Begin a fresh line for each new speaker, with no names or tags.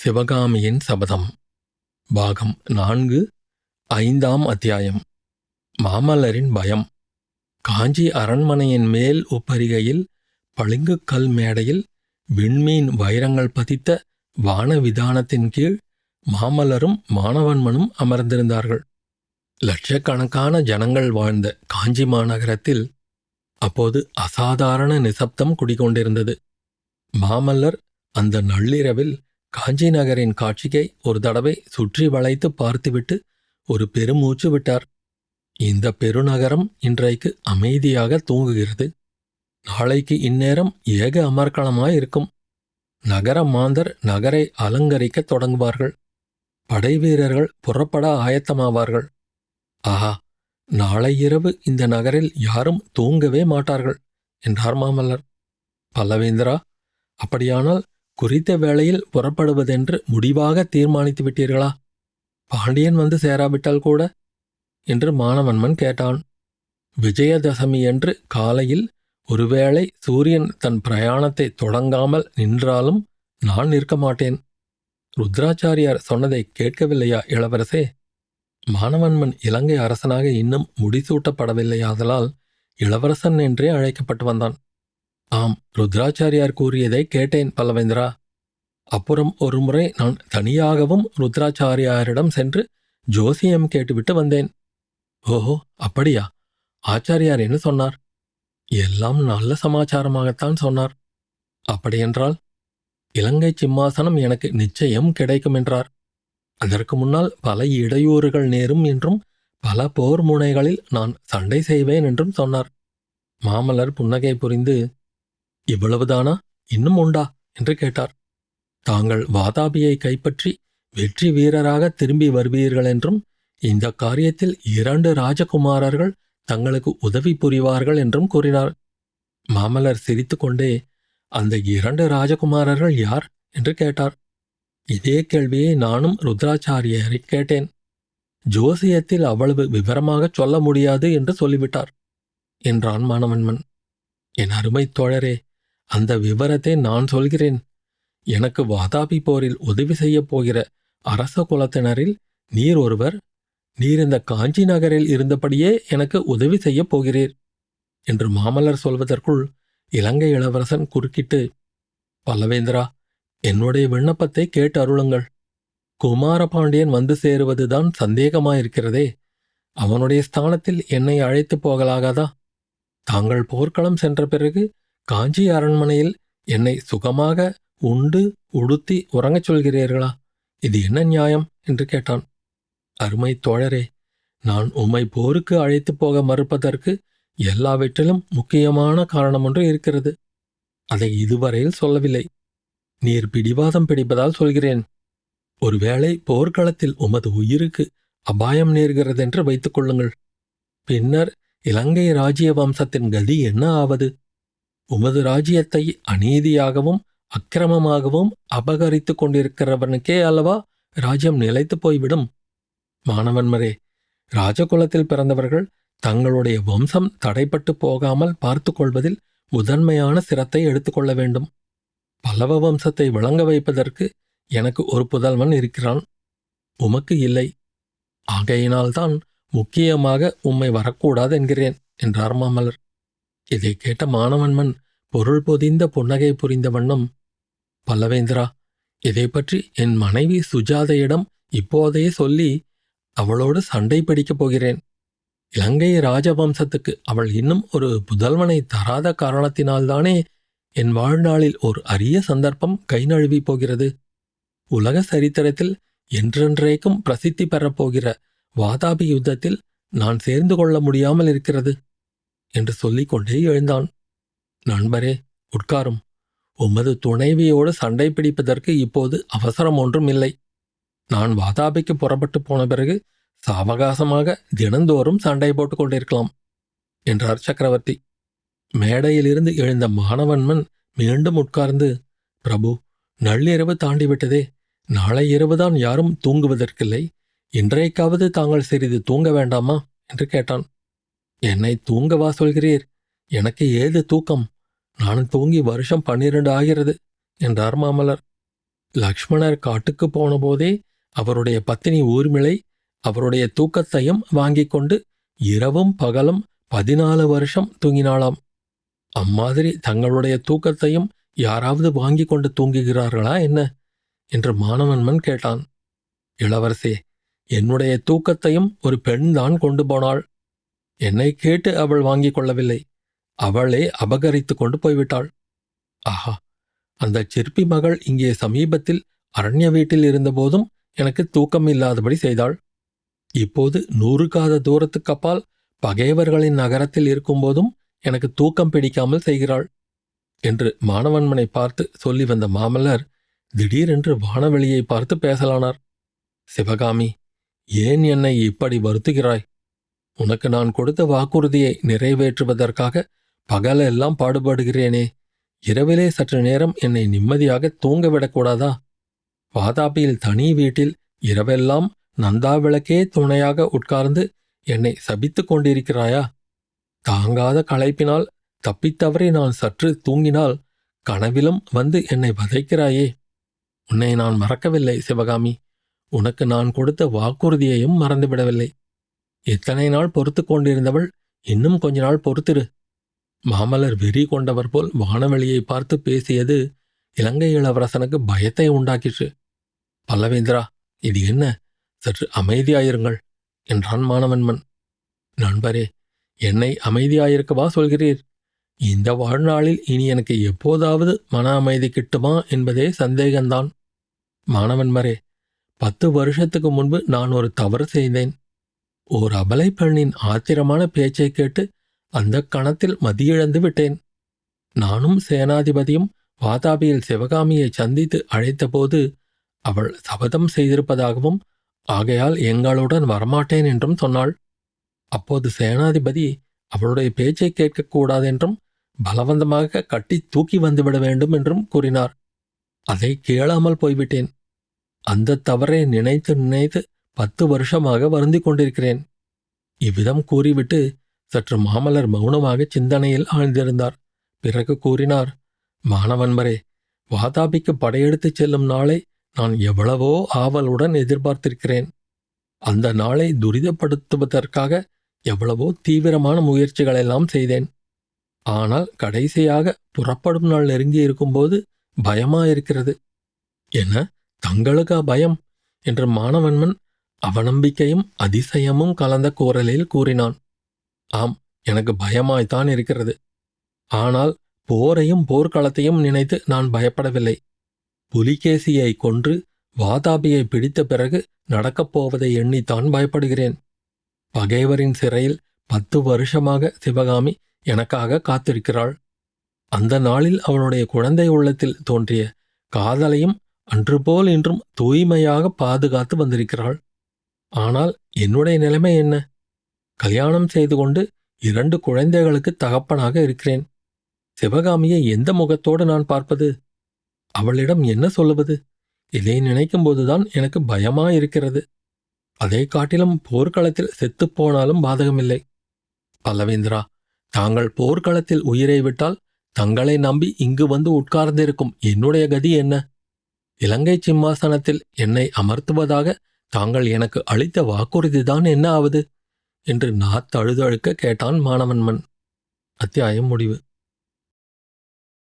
சிவகாமியின் சபதம். பாகம் நான்கு ஐந்தாம் அத்தியாயம். மாமல்லரின் பயம். காஞ்சி அரண்மனையின் மேல் உப்பரிகையில் பளிங்குக் கல் மேடையில் விண்மீன் வைரங்கள் பதித்த வான விதானத்தின் கீழ் மாமல்லரும் மாணவன்மனும் அமர்ந்திருந்தார்கள். லட்சக்கணக்கான ஜனங்கள் வாழ்ந்த காஞ்சி மாநகரத்தில் அப்போது அசாதாரண நிசப்தம் குடிகொண்டிருந்தது. மாமல்லர் அந்த நள்ளிரவில் காஞ்சி நகரின் காட்சியை ஒரு தடவை சுற்றி வளைத்து பார்த்துவிட்டு ஒரு பெருமூச்சு விட்டார். இந்த பெருநகரம் இன்றைக்கு அமைதியாக தூங்குகிறது. நாளைக்கு இந்நேரம் ஏக அமர்க்களமாயிருக்கும் நகர மாந்தர் நகரை அலங்கரிக்கத் தொடங்குவார்கள். படைவீரர்கள் புறப்பட ஆயத்தமாவார்கள். ஆஹா நாளை இரவு இந்த நகரில் யாரும் தூங்கவே மாட்டார்கள் என்றார் மாமல்லர். பல்லவேந்திரா அப்படியானால் குறித்த வேளையில் புறப்படுவதென்று முடிவாக தீர்மானித்து விட்டீர்களா? பாண்டியன் வந்து சேராவிட்டால் கூட? என்று மானவன்மன் கேட்டான். விஜயதசமி என்று காலையில் ஒருவேளை சூரியன் தன் பிரயாணத்தை தொடங்காமல் நின்றாலும் நான் நிற்க மாட்டேன். ருத்ராச்சாரியார் சொன்னதை கேட்கவில்லையா இளவரசே? மானவன்மன் இலங்கை அரசனாக இன்னும் முடிசூட்டப்படவில்லையாதலால் இளவரசன் என்றே அழைக்கப்பட்டு வந்தான். ஆம் ருத்ராச்சாரியார் கூறியதை கேட்டேன் பல்லவேந்திரா. அப்புறம் ஒருமுறை நான் தனியாகவும் ருத்ராச்சாரியாரிடம் சென்று ஜோசியம் கேட்டுவிட்டு வந்தேன். ஓஹோ அப்படியா? ஆச்சாரியார் என்ன சொன்னார்? எல்லாம் நல்ல சமாச்சாரமாகத்தான் சொன்னார். அப்படியென்றால் இலங்கை சிம்மாசனம் எனக்கு நிச்சயம் கிடைக்கும் என்றார். அதற்கு முன்னால் பல இடையூறுகள் நேரும் என்றும் பல போர் முனைகளில் நான் சண்டை செய்வேன் என்றும் சொன்னார். மாமல்லர் புன்னகை புரிந்து இவ்வளவுதானா? இன்னும் உண்டா? என்று கேட்டார். தாங்கள் வாதாபியை கைப்பற்றி வெற்றி வீரராக திரும்பி வருவீர்கள் என்றும் இந்த காரியத்தில் இரண்டு ராஜகுமாரர்கள் தங்களுக்கு உதவி புரிவார்கள் என்றும் கூறினார். மாமல்லர் சிரித்துக்கொண்டே அந்த இரண்டு ராஜகுமாரர்கள் யார்? என்று கேட்டார். இதே கேள்வியை நானும் ருத்ராச்சாரியரை கேட்டேன். ஜோசியத்தில் அவ்வளவு விவரமாகச் சொல்ல முடியாது என்று சொல்லிவிட்டார் என்றான் மாணவன்மன் என் அருமை தோழரே அந்த விவரத்தை நான் சொல்கிறேன். எனக்கு வாதாபி போரில் உதவி செய்யப் போகிற அரச குலத்தினரில் நீர் ஒருவர் நீர் இந்த காஞ்சி நகரில் இருந்தபடியே எனக்கு உதவி செய்யப் போகிறீர் என்று மாமல்லர் சொல்வதற்குள் இலங்கை இளவரசன் குறுக்கிட்டு பல்லவேந்திரா என்னுடைய விண்ணப்பத்தை கேட்டு அருளுங்கள். குமாரபாண்டியன் வந்து சேருவதுதான் சந்தேகமாயிருக்கிறதே அவனுடைய ஸ்தானத்தில் என்னை அழைத்து போகலாகாதா? தாங்கள் போர்க்களம் சென்ற பிறகு காஞ்சி அரண்மனையில் என்னை சுகமாக உண்டு உடுத்தி உறங்கச் சொல்கிறீர்களா? இது என்ன நியாயம்? என்று கேட்டான். அருமை தோழரே நான் உம்மை போருக்கு அழைத்துப் போக மறுப்பதற்கு எல்லாவற்றிலும் முக்கியமான காரணம் ஒன்று இருக்கிறது. அதை இதுவரையில் சொல்லவில்லை. நீர் பிடிவாதம் பிடிப்பதால் சொல்கிறேன். ஒருவேளை போர்க்களத்தில் உமது உயிருக்கு அபாயம் நேர்கிறதென்று வைத்துக் கொள்ளுங்கள். பின்னர் இலங்கை ராஜ்ய வம்சத்தின் கதி என்ன ஆவது? உமது ராஜ்யத்தை அநீதியாகவும் அக்கிரமமாகவும் அபகரித்துக் கொண்டிருக்கிறவனுக்கே அல்லவா ராஜ்யம் நிலைத்துப் போய்விடும்? மாணவன்மரே ராஜகுலத்தில் பிறந்தவர்கள் தங்களுடைய வம்சம் தடைப்பட்டு போகாமல் பார்த்து கொள்வதில் முதன்மையான சிரத்தை எடுத்துக்கொள்ள வேண்டும். பல்லவ வம்சத்தை விளங்க வைப்பதற்கு எனக்கு ஒரு புதல்வன் இருக்கிறான். உமக்கு இல்லை. ஆகையினால்தான் முக்கியமாக உம்மை வரக்கூடாது என்கிறேன் என்றார் மாமலர் இதை கேட்ட மாணவன்மன் பொருள் பொதிந்த புன்னகை புரிந்த வண்ணம் பல்லவேந்திரா இதை பற்றி என் மனைவி சுஜாதையிடம் இப்போதே சொல்லி அவளோடு சண்டை பிடிக்கப் போகிறேன். இலங்கை ராஜவம்சத்துக்கு அவள் இன்னும் ஒரு புதல்வனை தராத காரணத்தினால்தானே என் வாழ்நாளில் ஒரு அரிய சந்தர்ப்பம் கை நழுவி போகிறது. உலக சரித்திரத்தில் என்றென்றைக்கும் பிரசித்தி பெறப்போகிற வாதாபி யுத்தத்தில் நான் சேர்ந்து கொள்ள முடியாமல் இருக்கிறது. என்று சொல்லிக்கொண்டே எழுந்தான். நண்பரே உட்காரும். உமது துணைவியோடு சண்டை பிடிப்பதற்கு இப்போது அவசரம் ஒன்றும் இல்லை நான் வாதாபிக்கு புறப்பட்டு போன பிறகு சாவகாசமாக தினந்தோறும் சண்டை போட்டுக் கொண்டிருக்கலாம் என்றார் சக்கரவர்த்தி. மேடையிலிருந்து எழுந்த மாணவன்மன் மீண்டும் உட்கார்ந்து பிரபு நள்ளிரவு தாண்டிவிட்டதே. நாளை இரவுதான் யாரும் தூங்குவதற்கில்லை. இன்றைக்காவது தாங்கள் சிறிது தூங்க வேண்டாமா? என்று கேட்டான். என்னை தூங்கவா சொல்கிறீர். எனக்கு ஏது தூக்கம்? நான் தூங்கி வருஷம் பன்னிரண்டு ஆகிறது என்றார் மாமலர் லக்ஷ்மணர் காட்டுக்கு போனபோதே அவருடைய பத்தினி ஊர்மிளை அவருடைய தூக்கத்தையும் வாங்கிக் கொண்டு இரவும் பகலும் பதினாலு வருஷம் தூங்கினாளாம். அம்மாதிரி தங்களுடைய தூக்கத்தையும் யாராவது வாங்கிக் கொண்டு தூங்குகிறார்களா என்ன? என்று மாணவன்மன் கேட்டான். இளவரசே என்னுடைய தூக்கத்தையும் ஒரு பெண்தான் கொண்டு போனாள். என்னை கேட்டு அவள் வாங்கிக் கொள்ளவில்லை. அவளே அபகரித்து கொண்டு போய்விட்டாள். ஆஹா அந்த சிற்பி மகள் இங்கே சமீபத்தில் அரண்ய வீட்டில் இருந்தபோதும் எனக்கு தூக்கம் இல்லாதபடி செய்தாள். இப்போது நூறு காத தூரத்துக்கு அப்பால் பகைவர்களின் நகரத்தில் இருக்கும்போதும் எனக்கு தூக்கம் பிடிக்காமல் செய்கிறாள் என்று மாணவன்மனை பார்த்து சொல்லி வந்த மாமல்லர் திடீரென்று வானவெளியை பார்த்து பேசலானார். சிவகாமி ஏன் என்னை இப்படி வருத்துகிறாய்? உனக்கு நான் கொடுத்த வாக்குறுதியை நிறைவேற்றுவதற்காக பகலெல்லாம் பாடுபடுகிறேனே. இரவிலே சற்று நேரம் என்னை நிம்மதியாக தூங்கவிடக்கூடாதா வாதாபியில் தனி வீட்டில் இரவெல்லாம் நந்தா விளக்கே துணையாக உட்கார்ந்து என்னை சபித்துக் கொண்டிருக்கிறாயா? தாங்காத களைப்பினால் தப்பித்தவரை நான் சற்று தூங்கினால் கனவிலும் வந்து என்னை வதைக்கிறாயே. உன்னை நான் மறக்கவில்லை சிவகாமி. உனக்கு நான் கொடுத்த வாக்குறுதியையும் மறந்துவிடவில்லை. எத்தனை நாள் பொறுத்து கொண்டிருந்தவள்? இன்னும் கொஞ்ச நாள் பொறுத்திரு. மாமல்லர் வெறி கொண்டவர் போல் வானவெளியை பார்த்து பேசியது இலங்கை இளவரசனுக்கு பயத்தை உண்டாக்கிற்று. பல்லவேந்திரா இது என்ன? சற்று அமைதியாயிருங்கள் என்றான் மாணவன்மன். நண்பரே என்னை அமைதியாயிருக்கவா சொல்கிறீர். இந்த வாழ்நாளில் இனி எனக்கு எப்போதாவது மன அமைதி கிட்டுமா என்பதே சந்தேகந்தான். மாணவன்மரே பத்து வருஷத்துக்கு முன்பு நான் ஒரு தவறு செய்தேன். ஓர் அபலை பெண்ணின் ஆத்திரமான பேச்சை கேட்டு அந்த கணத்தில் மதியிழந்து விட்டேன். நானும் சேனாதிபதியும் வாதாபியில் சிவகாமியை சந்தித்து அழைத்தபோது அவள் சபதம் செய்திருப்பதாகவும் ஆகையால் எங்களுடன் வரமாட்டேன் என்றும் சொன்னாள். அப்போது சேனாதிபதி அவளுடைய பேச்சை கேட்கக்கூடாதென்றும் பலவந்தமாக கட்டி தூக்கி வந்துவிட வேண்டும் என்றும் கூறினார். அதை கேளாமல் போய்விட்டேன். அந்த தவறை நினைத்து நினைத்து பத்து வருஷமாக வருந்திக் கொண்டிருக்கிறேன். இவ்விதம் கூறிவிட்டு சற்று மாமலர் மௌனமாக சிந்தனையில் ஆழ்ந்திருந்தார். பிறகு கூறினார் மாணவன்மரே வாதாபிக்கு படையெடுத்துச் செல்லும் நாளை நான் எவ்வளவோ ஆவலுடன் எதிர்பார்த்திருக்கிறேன். அந்த நாளை துரிதப்படுத்துவதற்காக எவ்வளவோ தீவிரமான முயற்சிகளெல்லாம் செய்தேன். ஆனால் கடைசியாக புறப்படும் நாள் நெருங்கி இருக்கும்போது பயமாயிருக்கிறது. என்ன தங்களுக்கா பயம் என்று மாணவன்மன் அவநம்பிக்கையும் அதிசயமும் கலந்த குரலில் கூறினான். ஆம் எனக்கு பயமாய்த்தான் இருக்கிறது. ஆனால் போரையும் போர்க்களத்தையும் நினைத்து நான் பயப்படவில்லை. புலிகேசியை கொன்று வாதாபியை பிடித்த பிறகு நடக்கப் போவதை எண்ணித்தான் பயப்படுகிறேன். பகைவரின் சிறையில் பத்து வருஷமாக சிவகாமி எனக்காக காத்திருக்கிறாள். அந்த நாளில் அவளுடைய குழந்தை உள்ளத்தில் தோன்றிய காதலையும் அன்றுபோல் இன்றும் தூய்மையாக பாதுகாத்து வந்திருக்கிறாள். ஆனால் என்னுடைய நிலைமை என்ன? கல்யாணம் செய்து கொண்டு இரண்டு குழந்தைகளுக்கு தகப்பனாக இருக்கிறேன். சிவகாமியை எந்த முகத்தோடு நான் பார்ப்பது? அவளிடம் என்ன சொல்லுவது? இதை நினைக்கும்போதுதான் எனக்கு பயமாயிருக்கிறது. அதை காட்டிலும் போர்க்களத்தில் செத்துப்போனாலும் பாதகமில்லை. பல்லவேந்திரா தாங்கள் போர்க்களத்தில் உயிரை விட்டால் தங்களை நம்பி இங்கு வந்து உட்கார்ந்திருக்கும் என்னுடைய கதி என்ன? இலங்கை சிம்மாசனத்தில் என்னை அமர்த்துவதாக தாங்கள் எனக்கு அளித்த வாக்குறுதிதான் என்ன ஆவது? என்று நாத்தழுதழுக்க கேட்டான் மாணவன்மன். அத்தியாயம் முடிவு.